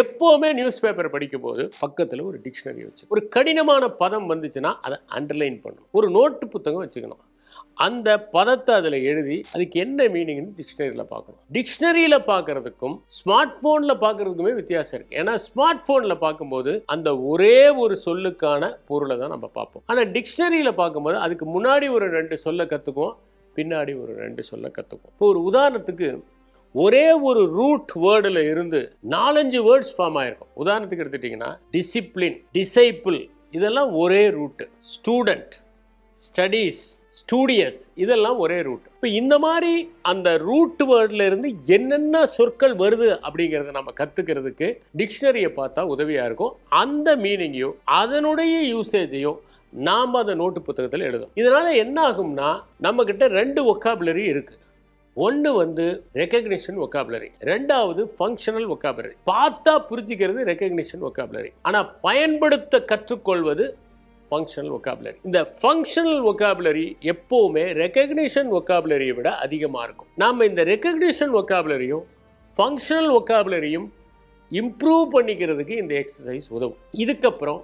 எப்போவுமே news paper படிக்கும் போது பக்கத்தில் ஒரு டிக்ஷனரி வச்சு ஒரு கடினமான பதம் வந்துச்சுன்னா அதை அண்டர்லைன் பண்ணணும். ஒரு நோட்டு புத்தகம் வச்சுக்கணும். அந்த பதத்தை அதில் எழுதி அதுக்கு என்ன மீனிங்னு டிக்ஷனரியில் பார்க்கணும். டிக்ஷனரியில் பார்க்குறதுக்கும் ஸ்மார்ட் ஃபோனில் பார்க்கறதுக்குமே வித்தியாசம் இருக்குது ஏன்னா ஸ்மார்ட் ஃபோனில் பார்க்கும்போது அந்த ஒரே ஒரு சொல்லுக்கான பொருளை தான் நம்ம பார்ப்போம். ஆனால் டிக்ஷனரியில் பார்க்கும்போது அதுக்கு முன்னாடி ஒரு ரெண்டு சொல்ல கற்றுக்குவோம் பின்னாடி ஒரு ரெண்டு சொல்ல கற்றுக்குவோம் இப்போ ஒரு உதாரணத்துக்கு ஒரே ஒரு ரூட் வேர்டில் இருந்து நாலஞ்சு வேர்ட்ஸ் ஃபார்ம் ஆயிருக்கும். உதாரணத்துக்கு எடுத்துட்டிங்கன்னா டிசிப்ளின் டிசைபிள் இதெல்லாம் ஒரே ரூட்டு ஸ்டூடெண்ட் ஸ்டடீஸ் ஸ்டூடியஸ் இதெல்லாம் ஒரே ரூட் இப்போ இந்த மாதிரி அந்த ரூட் வேர்டில் இருந்து என்னென்ன சொற்கள் வருது அப்படிங்கிறத நம்ம கற்றுக்கிறதுக்கு டிக்ஷனரியை பார்த்தா உதவியாக இருக்கும். அந்த மீனிங்கையும் அதனுடைய யூசேஜையும் நாம் அந்த நோட்டு புத்தகத்தில் எழுதும் இதனால் என்ன ஆகும்னா நம்மக்கிட்ட ரெண்டு ஒக்காபுலரி இருக்குது ஒன்று வந்து ரெக்கக்னிஷன் ஒக்காபுலரி ரெண்டாவது ஃபங்க்ஷனல் ஒக்காபுலரி பார்த்தா புரிஞ்சுக்கிறது ரெக்கக்னிஷன் ஒக்காபுலரி ஆனால் பயன்படுத்த கற்றுக்கொள்வது ஃபங்க்ஷனல் ஒக்காபுலரி இந்த ஃபங்க்ஷனல் ஒக்காபுலரி எப்போவுமே ரெக்கக்னிஷன் ஒக்காபுலரியை விட அதிகமாக இருக்கும். நாம் இந்த ரெக்கக்னிஷன் ஒக்காபுலரியும் ஃபங்க்ஷனல் ஒக்காபுலரியும் இம்ப்ரூவ் பண்ணிக்கிறதுக்கு இந்த எக்ஸசைஸ் உதவும். இதுக்கப்புறம்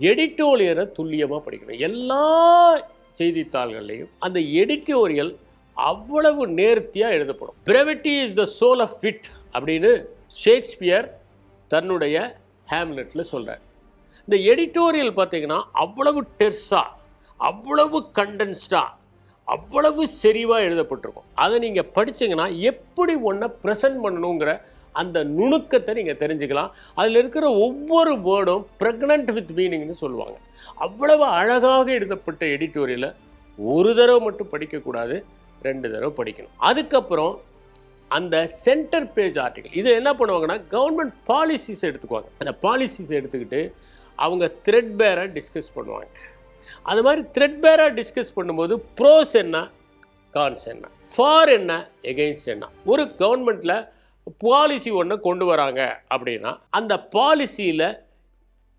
எடிட்டோரியலை துல்லியமாக படிக்கணும். எல்லா செய்தித்தாள்கள்லையும் அந்த எடிட்டோரியல் அவ்வளவு நேர்த்தியாக எழுதப்படும். Brevity is the soul of wit அப்படின்னு ஷேக்ஸ்பியர் தன்னுடைய ஹேம்லெட்டில் சொல்கிறார் இந்த எடிட்டோரியல் பார்த்தீங்கன்னா அவ்வளவு டெர்ஸாக அவ்வளவு கண்டென்ஸ்டாக அவ்வளவு செறிவாக எழுதப்பட்டிருக்கும். அதை நீங்கள் படித்தீங்கன்னா எப்படி ஒன்றை ப்ரெசன்ட் பண்ணணுங்கிற அந்த நுணுக்கத்தை நீங்கள் தெரிஞ்சுக்கலாம். அதில் இருக்கிற ஒவ்வொரு வேர்டும் ப்ரெக்னன்ட் வித் மீனிங்னு சொல்லுவாங்க. அவ்வளவு அழகாக எழுதப்பட்ட எடிட்டோரியலை ஒரு தடவை மட்டும் படிக்கக்கூடாது. ரெண்டு தடவை படிக்கணும். அதுக்கப்புறம் அந்த சென்டர் பேஜ் ஆர்டிகல் இது என்ன பண்ணுவாங்கன்னா கவர்மெண்ட் பாலிசிஸ் எடுத்துக்குவாங்க. அந்த பாலிசிஸ் எடுத்துக்கிட்டு அவங்க த்ரெட் பேராக டிஸ்கஸ் பண்ணுவாங்க. அது மாதிரி த்ரெட் பேராக டிஸ்கஸ் பண்ணும்போது ப்ரோஸ் என்ன கான்ஸ் என்ன? ஃபார் என்ன எகெயின்ஸ்ட் என்ன? ஒரு கவர்மெண்ட்டில் பாலிசி ஒன்று கொண்டு வராங்க அப்படின்னா அந்த பாலிசியில்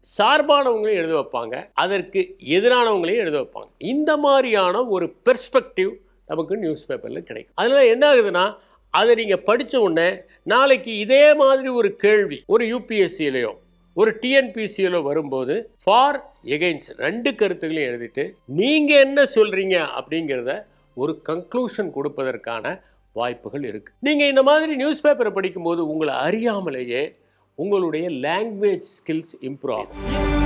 சார்பானவங்களையும் எழுத வைப்பாங்க அதற்கு எதிரானவங்களையும் எழுத வைப்பாங்க. இந்த மாதிரியான ஒரு பெர்ஸ்பெக்டிவ் நமக்கு நியூஸ் பேப்பரில் கிடைக்கும். அதனால் என்ன ஆகுதுன்னா அதை நீங்கள் படித்த உடனே நாளைக்கு இதே மாதிரி ஒரு கேள்வி ஒரு யூபிஎஸ்சியிலையோ ஒரு டிஎன்பிசியிலோ வரும்போது ஃபார் எகெயின்ஸ் ரெண்டு கருத்துகளையும் எழுதிட்டு நீங்கள் என்ன சொல்கிறீங்க அப்படிங்கிறத ஒரு கன்க்ளூஷன் கொடுப்பதற்கான வாய்ப்புகள் இருக்குது நீங்கள் இந்த மாதிரி நியூஸ் பேப்பரை படிக்கும்போது உங்களை அறியாமலேயே உங்களுடைய லாங்குவேஜ் ஸ்கில்ஸ் இம்ப்ரூவ் ஆகும்.